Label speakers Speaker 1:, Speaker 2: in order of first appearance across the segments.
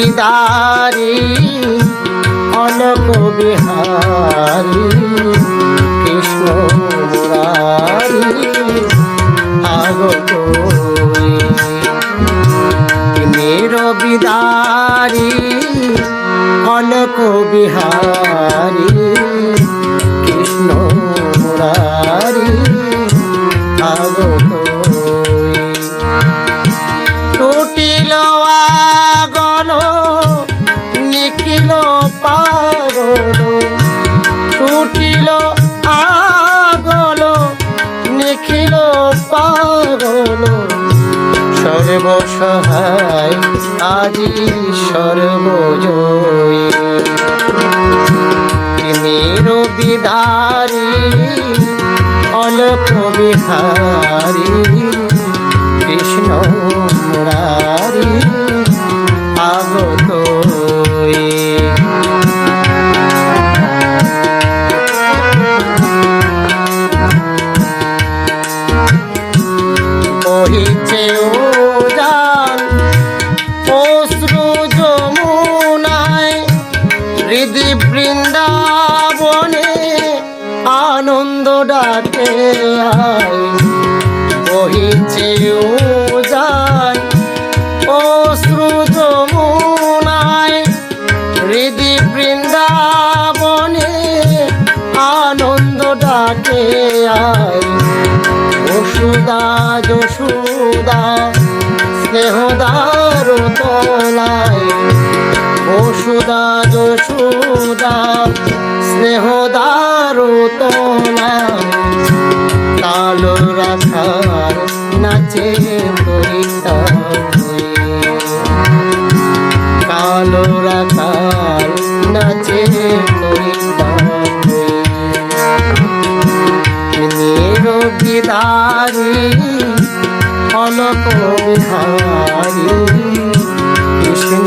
Speaker 1: বিদারি অলোক বিহারি কৃষ্ণ অলোক বিহারি কৃষ্ণ মুরারি আগত সর্বসহায় আজি সর্বজয়ী। মের বিদারি অলোক বিহারী কৃষ্ণ বৃন্দাবনে আনন্দ ডাকে বহিছে উজান অশ্রু যমুনায় হৃদি বৃন্দাবনে আনন্দ ডাকে যশোদা যশোদা, স্নেহদার তলায়। বসুদা যশোদা স্নেহদার তলায় কালো রাখার নাচে বইতা কালো রাখার নাচে নিরবিদারি অলোক কৃষ্ণ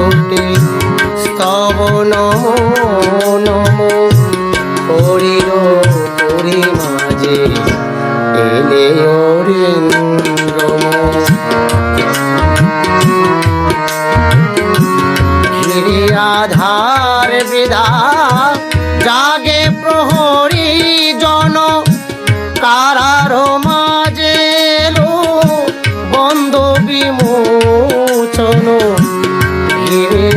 Speaker 1: ওঠে স্তব নম হরির হরি মাঝে এলে আধার বিদা জাগে প্রহরী জন কারার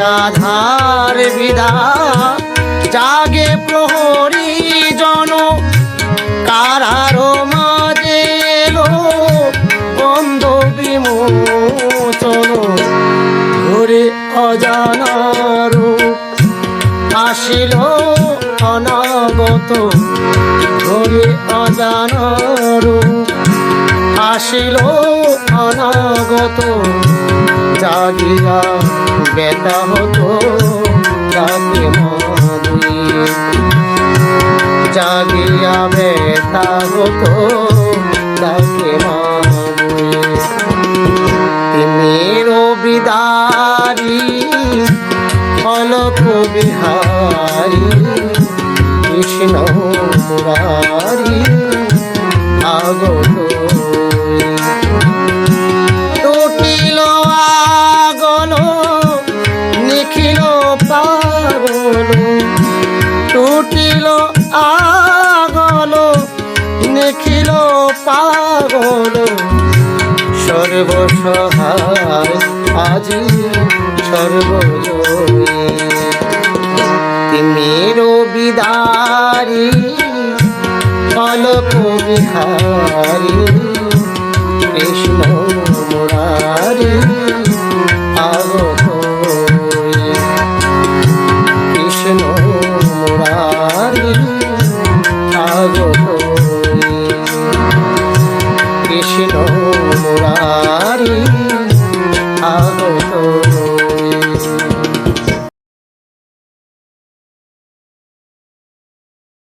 Speaker 1: ঘিরে আধার বিদা। জাগে প্রহরী জন, কারার মাঝে বন্ধ বিমোচন। ঘুরে অজানার আসিল অনাগত ঘুরে অজানার আসিল অনাগত জাগিয়া বেতা হতো ডাকে মাদুই জাগিয়া বেতা হতো ডাকে তিমির বিদারি অলোক বিহারি, কৃষ্ণ মুরারি। পাগল। সর্বসহায় আজি সর্বজয়ী তিমির বিদারি অলোক বিহারি কৃষ্ণ মুরারি আগো